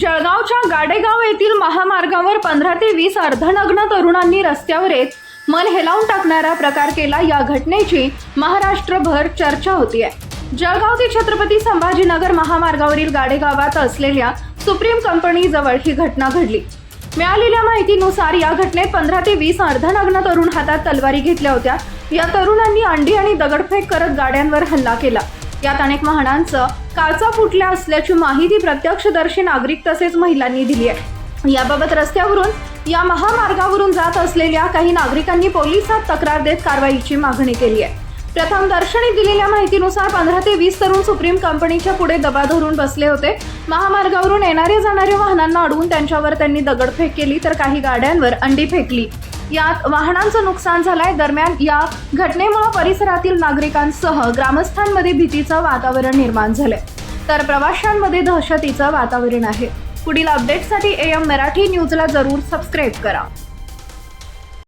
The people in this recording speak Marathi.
जळगावच्या गाडेगाव येथील महामार्गावर पंधरा ते वीस अर्धनग्न तरुणांनी रस्त्यावर येत मन हेलावून टाकणारा प्रकार केला या घटनेची महाराष्ट्रभर चर्चा होतीये जळगाव ते छत्रपती संभाजीनगर महामार्गावरील गाडेगावात असलेल्या सुप्रीम कंपनी जवळ ही घटना घडली. मिळालेल्या माहितीनुसार या घटनेत पंधरा ते वीस अर्धनग्न तरुण हातात तलवारी घेतल्या होत्या. या तरुणांनी अंडी आणि दगडफेक करत गाड्यांवर हल्ला केला. यात अनेक वाहनांचं काचा फुटल्या असल्याची माहिती प्रत्यक्षदर्शी नागरिक तसेच महिलांनी दिली आहे. याबाबत रस्त्यावरून या महामार्गावरून जात असलेल्या काही नागरिकांनी पोलिसात तक्रार देत कारवाईची मागणी केली आहे. प्रथम दर्शनी दिलेल्या माहितीनुसार पंधरा ते वीस तरुण सुप्रीम कंपनीच्या पुढे दबा धरून बसले होते. महामार्गावरून येणाऱ्या जाणाऱ्या वाहनांना अडवून त्यांच्यावर त्यांनी दगडफेक केली तर काही गाड्यांवर अंडी फेकली. यात वाहनांचं नुकसान झालंय. दरम्यान या घटनेमुळे परिसरातील नागरिकांसह ग्रामस्थांमध्ये भीतीचं वातावरण निर्माण झालंय. तर प्रवाशांमध्ये दहशतीचं वातावरण आहे. पुढील अपडेटसाठी एम मराठी न्यूजला जरूर सबस्क्राईब करा.